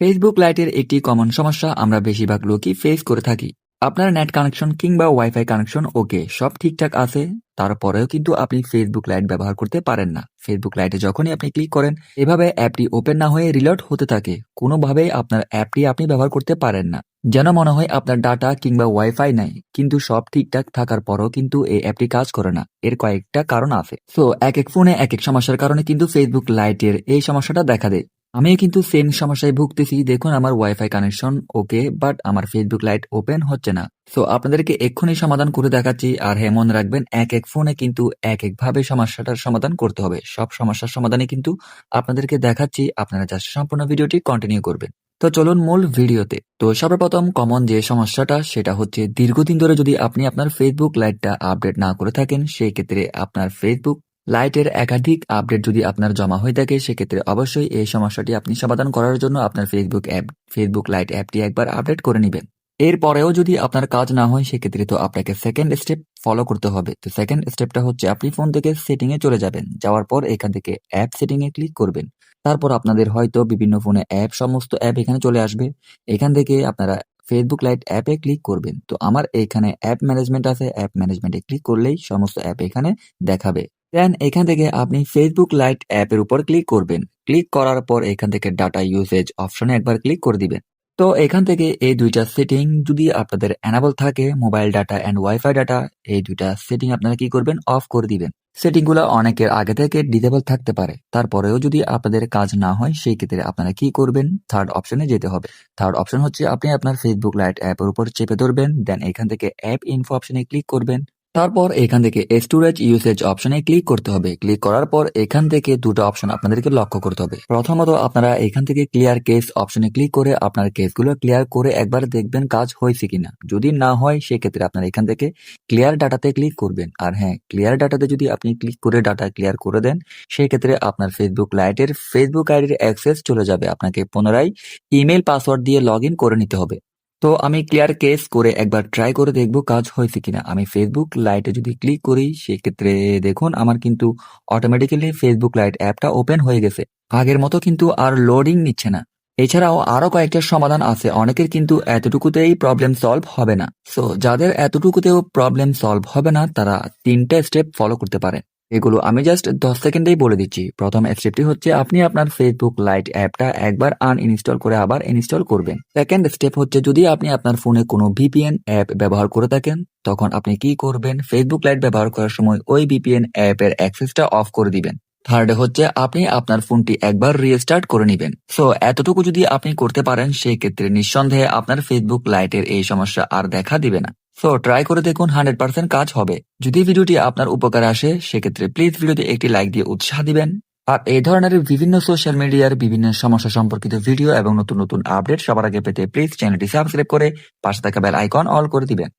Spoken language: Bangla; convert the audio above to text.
ফেসবুক লাইটের একটি কমন সমস্যা, আমরা বেশিরভাগ লোকই ফেস করে থাকি। আপনার নেট কানেকশন কিংবা ওয়াইফাই কানেকশন ওকে, সব ঠিকঠাক আছে। তারপরেও কিন্তু আপনি ফেসবুক লাইট ব্যবহার করতে পারেন না। ফেসবুক লাইটে যখনই আপনি ক্লিক করেন, এভাবে অ্যাপটি ওপেন না হয়ে রিলোড হতে থাকে। কোনোভাবেই আপনার অ্যাপটি আপনি ব্যবহার করতে পারেন না। যেন মনে হয় আপনার ডাটা কিংবা ওয়াইফাই নাই, কিন্তু সব ঠিকঠাক থাকার পরও কিন্তু এই অ্যাপটি কাজ করে না। এর কয়েকটা কারণ আছে। সো এক এক ফোনে এক এক সমস্যার কারণে কিন্তু ফেসবুক লাইটের এই সমস্যাটা দেখা দেয়। আমিও কিন্তু সেম সমস্যায় ভুগতেছি। দেখুন, আমার ওয়াইফাই কানেকশন ওকে বাট আমার ফেসবুক লাইট ওপেন হচ্ছে না। সো আপনাদেরকে এক্ষুনি সমাধান করে দেখাচ্ছি। আর হ্যাঁ মনে রাখবেন, এক এক ফোনে কিন্তু এক এক ভাবে সমস্যাটার সমাধান করতে হবে। সব সমস্যার সমাধানে কিন্তু আপনাদেরকে দেখাচ্ছি। আপনারা জাস্ট সম্পূর্ণ ভিডিওটি কন্টিনিউ করবেন। তো চলুন মূল ভিডিওতে। তো সর্বপ্রথম কমন যে সমস্যাটা, সেটা হচ্ছে দীর্ঘদিন ধরে যদি আপনি আপনার ফেসবুক লাইটটা আপডেট না করে থাকেন, সেই ক্ষেত্রে আপনার ফেসবুক লাইটের একাধিক আপডেট যদি আপনার জমা হয়ে থাকে, সেক্ষেত্রে অবশ্যই এই সমস্যাটি আপনি সমাধান করার জন্য আপনার ফেসবুক অ্যাপ ফেসবুক লাইট অ্যাপটি একবার আপডেট করে নেবেন। এরপরেও যদি আপনার কাজ না হয়, সেক্ষেত্রে তো আপনাকে সেকেন্ড স্টেপ ফলো করতে হবে। তো সেকেন্ড স্টেপটা হচ্ছে আপনি ফোন থেকে সেটিং এ চলে যাবেন। যাওয়ার পর এখান থেকে অ্যাপ সেটিং এ ক্লিক করবেন। তারপর আপনাদের হয়তো বিভিন্ন ফোনে অ্যাপ সমস্ত অ্যাপ এখানে চলে আসবে। এখান থেকে আপনারা ফেসবুক লাইট অ্যাপে ক্লিক করবেন। তো আমার এখানে অ্যাপ ম্যানেজমেন্ট আছে। অ্যাপ ম্যানেজমেন্টে ক্লিক করলেই সমস্ত অ্যাপ এখানে দেখাবে। দেন এখান থেকে আপনি ফেসবুক লাইট অ্যাপের উপর ক্লিক করবেন। ক্লিক করার পর এখান থেকে ডাটা ইউসেজ অপশনে একবার ক্লিক করে দিবেন। তো এখান থেকে এই দুইটা সেটিং যদি আপনাদের অ্যানাবল থাকে mobile data and wifi data এই দুইটা সেটিং আপনারা কি করবেন? অফ করে দিবেন। সেটিংগুলো অনেকের আগে থেকে ডিসেবল থাকতে পারে। তারপরেও যদি আপনাদের কাজ না হয়, সেই ক্ষেত্রে আপনারা কি করবেন? থার্ড অপশনে যেতে হবে। থার্ড অপশন হচ্ছে আপনি আপনার ফেসবুক লাইট অ্যাপের উপর চেপে ধরবেন। দেন এখান থেকে অ্যাপ ইনফো অপশনে ক্লিক করবেন। তারপর এখান থেকে স্টোরেজ ইউসেজ অপশনে ক্লিক করতে হবে। ক্লিক করার পর এখান থেকে দুটো অপশন আপনাদেরকে লক্ষ্য করতে হবে। প্রথমত আপনারা এখান থেকে ক্লিয়ার কেস অপশনে ক্লিক করে আপনার কেসগুলো ক্লিয়ার করে একবার দেখবেন কাজ হয়েছে কিনা। যদি না হয়, সেক্ষেত্রে আপনারা এখান থেকে ক্লিয়ার ডাটাতে ক্লিক করবেন। আর হ্যাঁ ক্লিয়ার ডাটাতে যদি আপনি ক্লিক করে ডাটা ক্লিয়ার করে দেন, সেক্ষেত্রে আপনার ফেসবুক লাইটের ফেসবুক আইডির অ্যাক্সেস চলে যাবে। আপনাকে পুনরায় ইমেল পাসওয়ার্ড দিয়ে লগ করে নিতে হবে। তো আমি ক্লিয়ার কেস করে একবার ট্রাই করে দেখব কাজ হয়েছে কিনা। আমি ফেসবুক লাইটে যদি ক্লিক করি, সেক্ষেত্রে দেখুন আমার কিন্তু অটোমেটিক্যালি ফেসবুক লাইট অ্যাপটা ওপেন হয়ে গেছে। আগের মতো কিন্তু আর লোডিং নিচ্ছে না। এছাড়াও আরও কয়েকটা সমাধান আছে, অনেকের কিন্তু এতটুকুতেই প্রবলেম সলভ হবে না। সো যাদের এতটুকুতেও প্রবলেম সলভ হবে না, তারা তিনটা স্টেপ ফলো করতে পারে এগুলো আমি জাস্ট দশ সেকেন্ডেই বলে দিচ্ছি। প্রথম স্টেপটি হচ্ছে আপনি আপনার ফেসবুক লাইট অ্যাপটা একবার আনইনস্টল করে আবার ইনস্টল করবেন। সেকেন্ড স্টেপ হচ্ছে যদি আপনি আপনার ফোনে কোনো ভিপিএন অ্যাপ ব্যবহার করে থাকেন, তখন আপনি কি করবেন? ফেসবুক লাইট ব্যবহার করার সময় ওই ভিপিএন অ্যাপের অ্যাক্সেসটা অফ করে দিবেন। থার্ড হচ্ছে আপনি আপনার ফোনটি একবার রিস্টার্ট করে নেবেন। সো এতটুকু যদি আপনি করতে পারেন, সেক্ষেত্রে নিঃসন্দেহে আপনার ফেসবুক লাইটের এই সমস্যা আর দেখা দিবে না। সো ট্রাই করে দেখুন হান্ড্রেড পার্সেন্ট কাজ হবে। যদি ভিডিওটি আপনার উপকার আসে, সেক্ষেত্রে প্লিজ ভিডিওতে একটি লাইক দিয়ে উৎসাহ দিবেন। আর এই ধরনের বিভিন্ন সোশ্যাল মিডিয়ার বিভিন্ন সমস্যা সম্পর্কিত ভিডিও এবং নতুন নতুন আপডেট সবার আগে পেতে প্লিজ চ্যানেলটি সাবস্ক্রাইব করে পাশে থাকা বেল আইকন অল করে দিবেন।